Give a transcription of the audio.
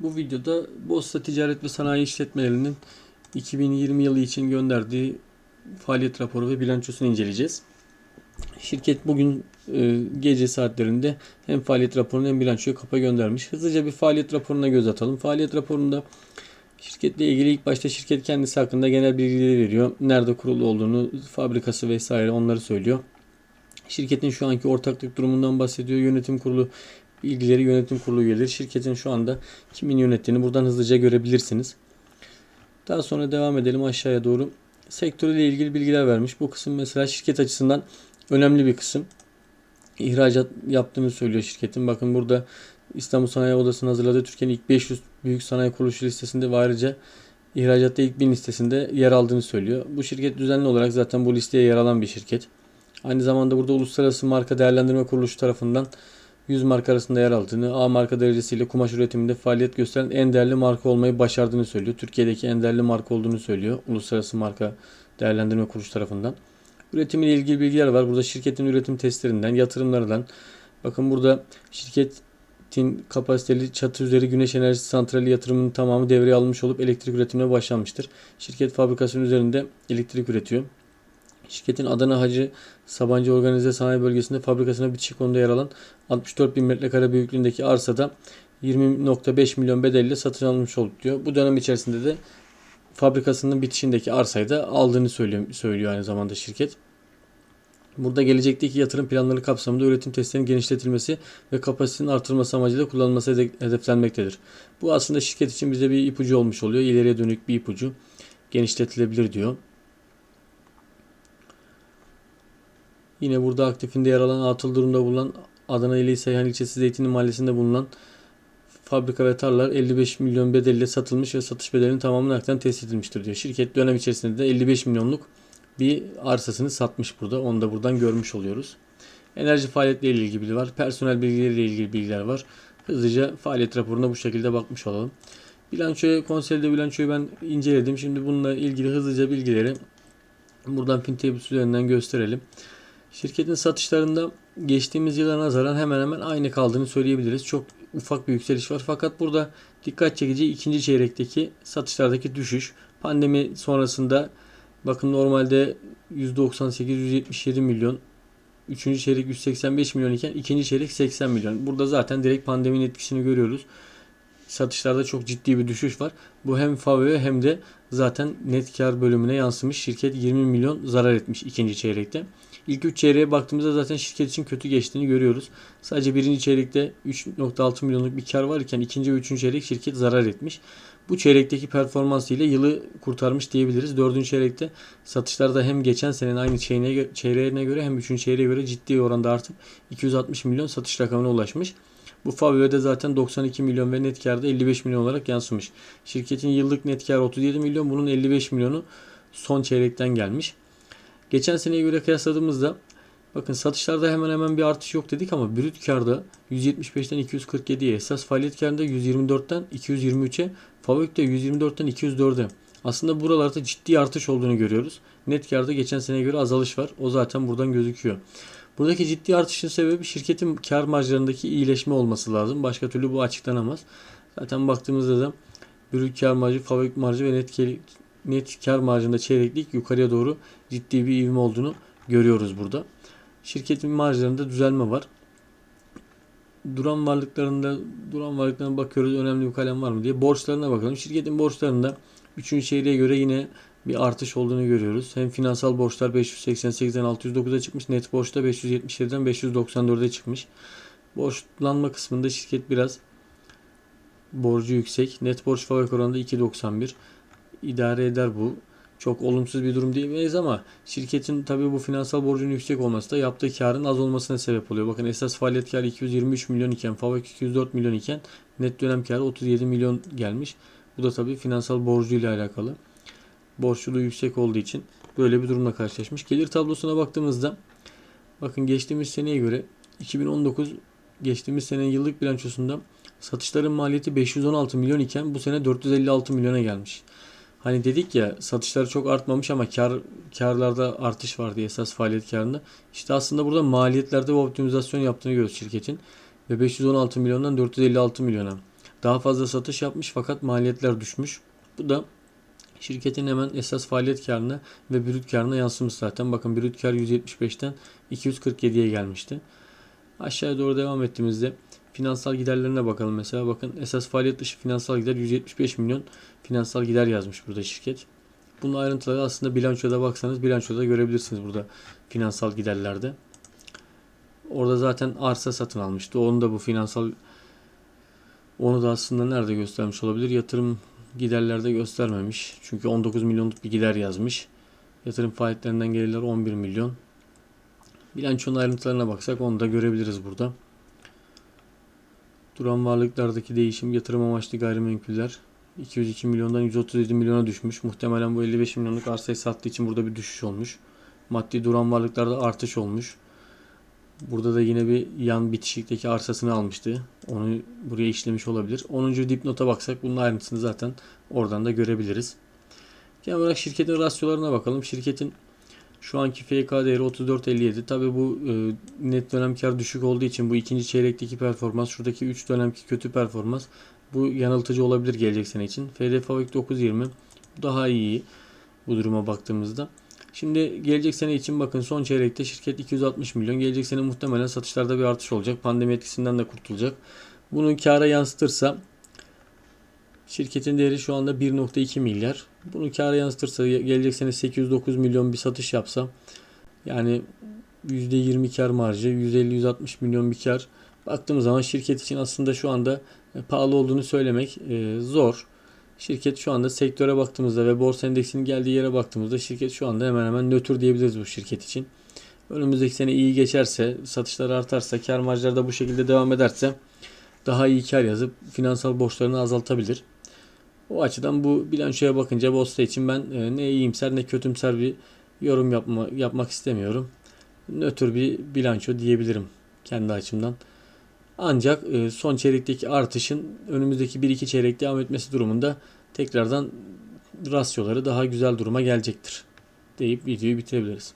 Bu videoda Bosta Ticaret ve Sanayi İşletmelerinin 2020 yılı için gönderdiği faaliyet raporu ve bilançosunu inceleyeceğiz. Şirket bugün e, gece saatlerinde hem faaliyet raporunu hem bilançoyu kapa göndermiş. Hızlıca bir faaliyet raporuna göz atalım. Faaliyet raporunda şirketle ilgili ilk başta şirket kendisi hakkında genel bilgileri veriyor. Nerede kurulu olduğunu, fabrikası vesaire onları söylüyor. Şirketin şu anki ortaklık durumundan bahsediyor. Yönetim kurulu bilgileri yönetim kurulu üyeleri şirketin şu anda kimin yönettiğini buradan hızlıca görebilirsiniz. Daha sonra devam edelim aşağıya doğru. Sektörüyle ilgili bilgiler vermiş. Bu kısım mesela şirket açısından önemli bir kısım. İhracat yaptığını söylüyor şirketin. Bakın burada İstanbul Sanayi Odası'nın hazırladığı Türkiye'nin ilk 500 büyük sanayi kuruluşu listesinde ve ayrıca ihracatta ilk 1000 listesinde yer aldığını söylüyor. Bu şirket düzenli olarak zaten bu listeye yer alan bir şirket. Aynı zamanda burada Uluslararası Marka Değerlendirme Kuruluşu tarafından 100 marka arasında yer aldığını, A marka derecesiyle kumaş üretiminde faaliyet gösteren en değerli marka olmayı başardığını söylüyor. Türkiye'deki en değerli marka olduğunu söylüyor. Uluslararası Marka Değerlendirme Kuruluşu tarafından. Üretimiyle ilgili bilgiler var. Burada şirketin üretim testlerinden, yatırımlardan. Bakın burada şirketin kapasiteli çatı üzeri güneş enerjisi santrali yatırımının tamamı devreye alınmış olup elektrik üretimine başlanmıştır. Şirket fabrikasının üzerinde elektrik üretiyor. Şirketin Adana Hacı Sabancı Organize Sanayi Bölgesi'nde fabrikasına bitişik konumda yer alan 64 bin metrekare büyüklüğündeki arsada 20.5 milyon bedelle satın alınmış oldu diyor. Bu dönem içerisinde de fabrikasının bitişindeki arsayı da aldığını söylüyor, söylüyor aynı zamanda şirket. Burada gelecekteki yatırım planları kapsamında üretim testlerinin genişletilmesi ve kapasitenin artırılması amacıyla kullanılması hedeflenmektedir. Bu aslında şirket için bize bir ipucu olmuş oluyor. İleriye dönük bir ipucu genişletilebilir diyor. Yine burada aktifinde yer alan atıl durumda bulunan Adana ili Seyhan ilçesi Zeytinli mahallesinde bulunan fabrika ve tarlalar 55 milyon bedelle satılmış ve satış bedelinin tamamını hakikaten teslim edilmiştir diyor. Şirket dönem içerisinde de 55 milyonluk bir arsasını satmış burada. Onu da buradan görmüş oluyoruz. Enerji faaliyetleriyle ilgili var. Personel bilgileriyle ilgili bilgiler var. Hızlıca faaliyet raporuna bu şekilde bakmış olalım. Bilançoyu, konsolide bilançoyu ben inceledim. Şimdi bununla ilgili hızlıca bilgileri buradan Fintables üzerinden gösterelim. Şirketin satışlarında geçtiğimiz yıla nazaran hemen hemen aynı kaldığını söyleyebiliriz. Çok ufak bir yükseliş var. Fakat burada dikkat çekici ikinci çeyrekteki satışlardaki düşüş. Pandemi sonrasında bakın normalde 198-177 milyon. Üçüncü çeyrek 185 milyon iken ikinci çeyrek 80 milyon. Burada zaten direkt pandeminin etkisini görüyoruz. Satışlarda çok ciddi bir düşüş var. Bu hem FAVÖ hem de zaten net kar bölümüne yansımış. Şirket 20 milyon zarar etmiş ikinci çeyrekte. İlk 3 çeyreğe baktığımızda zaten şirket için kötü geçtiğini görüyoruz. Sadece birinci çeyrekte 3.6 milyonluk bir kar varken ikinci ve üçüncü çeyrek şirket zarar etmiş. Bu çeyrekteki performansıyla yılı kurtarmış diyebiliriz. Dördüncü çeyrekte satışlarda hem geçen senenin aynı çeyreğine, çeyreğine göre hem üçüncü çeyreğe göre ciddi oranda artıp 260 milyon satış rakamına ulaşmış. Bu Favio'da zaten 92 milyon ve net karda 55 milyon olarak yansımış. Şirketin yıllık net kar 37 milyon. Bunun 55 milyonu son çeyrekten gelmiş. Geçen seneye göre kıyasladığımızda bakın satışlarda hemen hemen bir artış yok dedik ama brüt karda 175'ten 247'ye, esas faaliyet karında 124'ten 223'e, Favök'te 124'ten 204'e. Aslında buralarda ciddi artış olduğunu görüyoruz. Net karda geçen seneye göre azalış var. O zaten buradan gözüküyor. Buradaki ciddi artışın sebebi şirketin kar marjlarındaki iyileşme olması lazım. Başka türlü bu açıklanamaz. Zaten baktığımızda da brüt kar marjı, fabrik marjı ve net net kar marjında çeyreklik yukarıya doğru ciddi bir ivme olduğunu görüyoruz burada. Şirketin marjlarında düzelme var. Duran varlıklarında duran varlıklarına bakıyoruz önemli bir kalem var mı diye. Borçlarına bakalım. Şirketin borçlarında 3. çeyreğe göre yine bir artış olduğunu görüyoruz. Hem finansal borçlar 588'den 609'a çıkmış. Net borçta 577'den 594'e çıkmış. Borçlanma kısmında şirket biraz borcu yüksek. Net borç fabrik oranında 2.91 idare eder bu. Çok olumsuz bir durum diyemeyiz ama şirketin tabii bu finansal borcunun yüksek olması da yaptığı karın az olmasına sebep oluyor. Bakın esas faaliyet karı 223 milyon iken Favak 204 milyon iken net dönem karı 37 milyon gelmiş. Bu da tabii finansal borcuyla alakalı. Borçluluğu yüksek olduğu için böyle bir durumla karşılaşmış. Gelir tablosuna baktığımızda bakın geçtiğimiz seneye göre 2019 geçtiğimiz senenin yıllık bilançosunda satışların maliyeti 516 milyon iken bu sene 456 milyona gelmiş. Hani dedik ya satışlar çok artmamış ama kar karlarda artış var diye esas faaliyet karında. İşte aslında burada maliyetlerde bir optimizasyon yaptığını görüyoruz şirketin. Ve 516 milyondan 456 milyona. daha fazla satış yapmış fakat maliyetler düşmüş. Bu da şirketin hemen esas faaliyet karına ve brüt karına yansımış zaten. Bakın brüt kar 175'ten 247'ye gelmişti. Aşağıya doğru devam ettiğimizde finansal giderlerine bakalım mesela. Bakın esas faaliyet dışı finansal gider 175 milyon finansal gider yazmış burada şirket. Bunun ayrıntıları aslında bilançoda baksanız bilançoda görebilirsiniz burada finansal giderlerde. Orada zaten arsa satın almıştı. Onu da bu finansal onu da aslında nerede göstermiş olabilir? Yatırım giderlerde göstermemiş. Çünkü 19 milyonluk bir gider yazmış. Yatırım faaliyetlerinden gelirler 11 milyon. Bilançonun ayrıntılarına baksak onu da görebiliriz burada. Duran varlıklardaki değişim yatırım amaçlı gayrimenkuller 202 milyondan 137 milyona düşmüş. Muhtemelen bu 55 milyonluk arsayı sattığı için burada bir düşüş olmuş. Maddi duran varlıklarda artış olmuş. Burada da yine bir yan bitişikteki arsasını almıştı. Onu buraya işlemiş olabilir. 10. dipnota baksak bunun ayrıntısını zaten oradan da görebiliriz. Genel olarak şirketin rasyolarına bakalım. Şirketin şu anki FK değeri 34.57. Tabi bu e, net dönem kar düşük olduğu için bu ikinci çeyrekteki performans, şuradaki 3 dönemki kötü performans bu yanıltıcı olabilir gelecek sene için. FDF 9.20 bu daha iyi bu duruma baktığımızda. Şimdi gelecek sene için bakın son çeyrekte şirket 260 milyon. Gelecek sene muhtemelen satışlarda bir artış olacak. Pandemi etkisinden de kurtulacak. Bunu kâra yansıtırsa şirketin değeri şu anda 1.2 milyar. Bunu kâra yansıtırsa gelecek sene 809 milyon bir satış yapsa yani %20 kar marjı 150-160 milyon bir kar. Baktığımız zaman şirket için aslında şu anda e, pahalı olduğunu söylemek e, zor. Şirket şu anda sektöre baktığımızda ve borsa endeksinin geldiği yere baktığımızda şirket şu anda hemen hemen nötr diyebiliriz bu şirket için. Önümüzdeki sene iyi geçerse, satışlar artarsa, kar marjları da bu şekilde devam ederse daha iyi kar yazıp finansal borçlarını azaltabilir. O açıdan bu bilançoya bakınca borsa için ben e, ne iyimser ne kötümser bir yorum yapma, yapmak istemiyorum. Nötr bir bilanço diyebilirim kendi açımdan. Ancak e, son çeyrekteki artışın önümüzdeki 1-2 çeyrek devam etmesi durumunda tekrardan rasyoları daha güzel duruma gelecektir deyip videoyu bitirebiliriz.